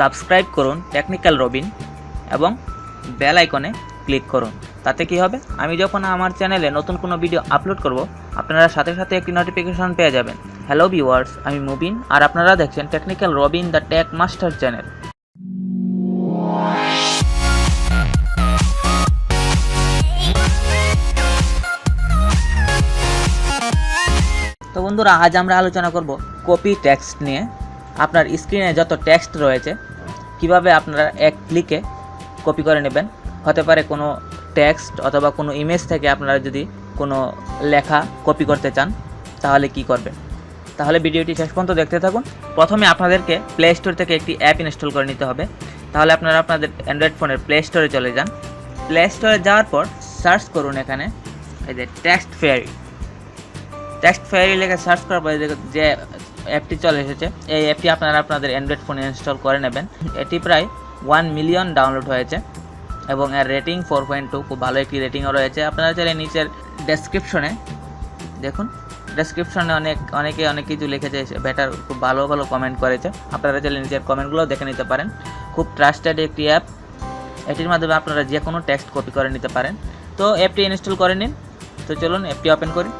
Subscribe করুন technical Robin এবং bell আইকনে ক্লিক করুন। তাতে কি হবে? আমি যখন আমার চ্যানেলে নতুন কোনো ভিডিও আপলোড করব, আপনারা সাথে সাথে একটি নোটিফিকেশন পেয়ে যাবেন। হ্যালো ভিউয়ার্স আমি মুবিন, আর আপনারা দেখছেন technical Robin the tech master channel. তো বন্ধুরা, আজ আমরা আলোচনা করব কপি টেক্সট নিয়ে। আপনার স্ক্রিনে যত টেক্সট রয়েছে কীভাবে আপনারা এক ক্লিকে কপি করে নেবেন? হতে পারে কোনো টেক্সট অথবা কোনো ইমেজ থেকে আপনারা যদি কোনো লেখা কপি করতে চান, তাহলে কি করবেন? তাহলে ভিডিওটি শেষ পর্যন্ত দেখতে থাকুন। প্রথমে আপনাদেরকে প্লে স্টোর থেকে একটি অ্যাপ ইনস্টল করে নিতে হবে। তাহলে আপনারা আপনাদের অ্যান্ড্রয়েড ফোনের প্লে স্টোরে চলে যান। প্লে স্টোরে যাওয়ার পর সার্চ করুন এখানে, এই যে টেক্সট ফেয়ারি টেক্সট ফেয়ারি লেখা সার্চ করার পরে যে অ্যাপটি চলে এসেছে। এই অ্যাপটি আপনারা আপনাদের অ্যান্ড্রয়েড ফোনে ইনস্টল করে নেবেন। এটি প্রায় ওয়ান মিলিয়ন ডাউনলোড হয়েছে এবং এর রেটিং ফোর পয়েন্ট টু খুব ভালো একটি রেটিংও রয়েছে। আপনারা চাইলে নিচের ডেসক্রিপশনে দেখুন। ডেসক্রিপশনে অনেক, অনেকে অনেক কিছু লিখেছে বেটার খুব ভালো ভালো কমেন্ট করেছে। আপনারা চাইলে নিজের কমেন্টগুলো দেখে নিতে পারেন। খুব ট্রাস্টেড একটি অ্যাপ এটির মাধ্যমে আপনারা যে কোনো টেক্সট কপি করে নিতে পারেন। তো অ্যাপটি ইনস্টল করে নিন। তো চলুন অ্যাপটি ওপেন করি।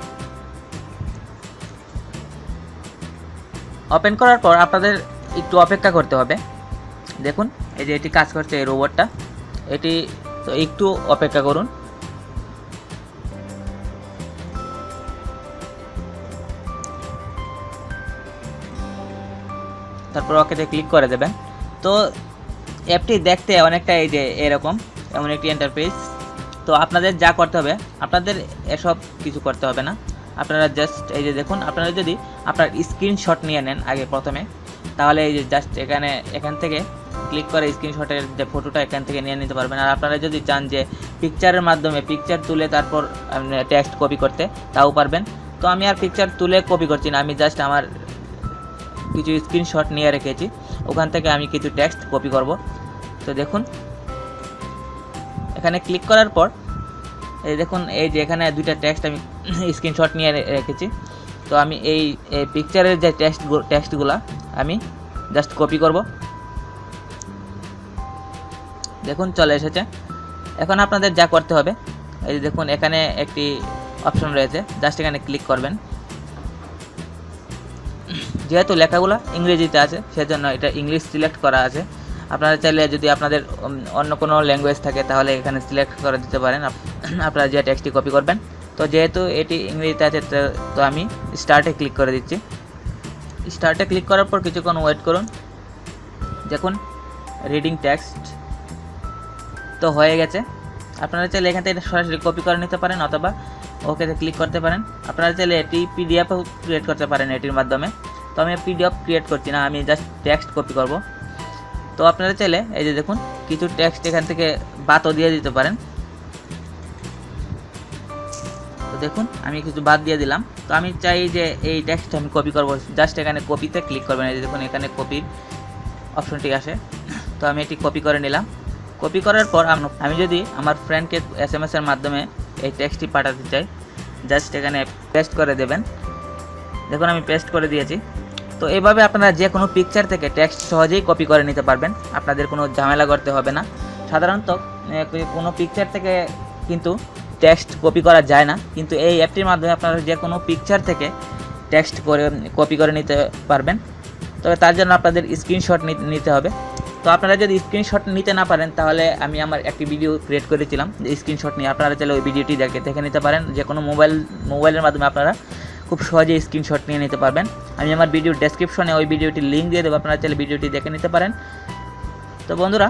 ওপেন করার পর আপনাদের একটু অপেক্ষা করতে হবে। দেখুন, এই যে এটি কাজ করছে এই রোবটটা এটি তো একটু অপেক্ষা করুন। তারপর ওকেতে ক্লিক করে দেবেন। তো অ্যাপটি দেখতে অনেকটা এই যে এরকম, এমন একটি এন্টারপ্রাইজ তো আপনাদের যা করতে হবে, আপনাদের এসব কিছু করতে হবে না। আপনারা জাস্ট এই যে দেখুন, আপনারা যদি আপনার স্ক্রিনশট নিয়ে নেন আগে প্রথমে, তাহলে এই যে জাস্ট এখানে, এখান থেকে ক্লিক করে স্ক্রিনশটের যে ফটোটা এখান থেকে নিয়ে নিতে পারবেন। আর আপনারা যদি চান যে পিকচারের মাধ্যমে পিকচার তুলে তারপর টেক্সট কপি করতে, তাও পারবেন। তো আমি আর পিকচার তুলে কপি করছি না, আমি জাস্ট আমার কিছু স্ক্রিনশট নিয়ে রেখেছি। ওখান থেকে আমি কিছু টেক্সট কপি করব। তো দেখুন, এখানে ক্লিক করার পর, এই দেখুন, এই যে এখানে দুইটা টেক্সট আমি স্ক্রিনশট নিয়ে রেখেছি। তো আমি এই পিকচারের যে টেক্সট টেক্সটগুলো আমি জাস্ট কপি করব। দেখুন, চলে এসেছে। এখন আপনাদের যা করতে হবে, এই যে দেখুন, এখানে একটি অপশন রয়েছে। জাস্ট এখানে ক্লিক করবেন। যেহেতু লেখাগুলো ইংরেজিতে আছে, সেজন্য এটা ইংলিশ সিলেক্ট করা আছে। আপনারা চাইলে যদি আপনাদের অন্য কোনো ল্যাঙ্গুয়েজ থাকে, তাহলে এখানে সিলেক্ট করে দিতে পারেন। আপ- আপনারা যে টেক্সটটি কপি করবেন। তো যেহেতু এটি ইংরেজিতে আছে, তো- আমি স্টার্টে ক্লিক করে দিচ্ছি। স্টার্টে ক্লিক করার পর কিছুক্ষণ ওয়েট করুন। দেখুন রিডিং টেক্সট তো হয়ে গেছে। আপনারা চাইলে এখান থেকে সরাসরি কপি করে নিতে পারেন অথবা ওকেতে ক্লিক করতে পারেন। আপনারা চাইলে এটি পিডিএফও ক্রিয়েট করতে পারেন এটির মাধ্যমে। তো আমি পিডিএফ ক্রিয়েট করছি না, আমি জাস্ট টেক্সট কপি করব। তো আপনারা চাইলে, এই যে দেখুন, কিছু টেক্সট এখান থেকে বাতও দিয়ে দিতে পারেন। দেখুন, আমি কিছু বাদ দিয়ে দিলাম। তো আমি চাই যে এই টেক্সট আমি কপি করব। জাস্ট এখানে কপিতে ক্লিক করবেন। এই দেখুন, এখানে কপির অপশনটি আসে। তো আমি এটি কপি করে নিলাম। কপি করার পর আমি যদি আমার ফ্রেন্ডকে এস এম এর মাধ্যমে এই টেক্সটটি পাঠাতে চাই জাস্ট এখানে পেস্ট করে দেবেন। দেখুন, আমি পেস্ট করে দিয়েছি। তো এইভাবে আপনারা যে কোনো পিকচার থেকে টেক্সট সহজেই কপি করে নিতে পারবেন। আপনাদের কোনো ঝামেলা করতে হবে না। সাধারণত কোনো পিকচার থেকে কিন্তু টেক্সট কপি করা যায় না, কিন্তু এই অ্যাপটির মাধ্যমে আপনারা যে কোনো পিকচার থেকে টেক্সট করে কপি করে নিতে পারবেন। তবে তার জন্য আপনাদের স্ক্রিনশট নিতে হবে। তো আপনারা যদি স্ক্রিনশট নিতে না পারেন, তাহলে আমি আমার একটি ভিডিও ক্রিয়েট করেছিলাম। যে স্ক্রিনশট নিয়ে আপনারা চাইলে ওই ভিডিওটি দেখে দেখে নিতে পারেন। যে কোনো মোবাইল মোবাইলের মাধ্যমে আপনারা খুব সহজেই স্ক্রিনশট নিয়ে নিতে পারবেন। আমি আমার ভিডিও ডেসক্রিপশনে ওই ভিডিওটির লিঙ্ক দিয়ে দেবো। আপনারা চাইলে ভিডিওটি দেখে নিতে পারেন। তো বন্ধুরা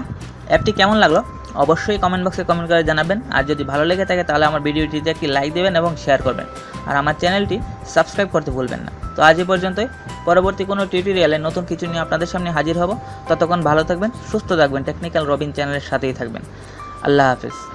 অ্যাপটি কেমন লাগল? অবশ্যই কমেন্ট বক্সে কমেন্ট করে জানাবেন। আর যদি ভালো লেগে থাকে, তাহলে আমার ভিডিওটিতে একটি লাইক দেবেন এবং শেয়ার করবেন। আর আমার চ্যানেলটি সাবস্ক্রাইব করতে ভুলবেন না। তো আজ এ পর্যন্তই। পরবর্তী কোনো টিউটোরিয়ালে নতুন কিছু নিয়ে আপনাদের সামনে হাজির হব। ততক্ষণ ভালো থাকবেন, সুস্থ থাকবেন টেকনিক্যাল রবিন চ্যানেলের সাথেই থাকবেন। আল্লাহ হাফিজ।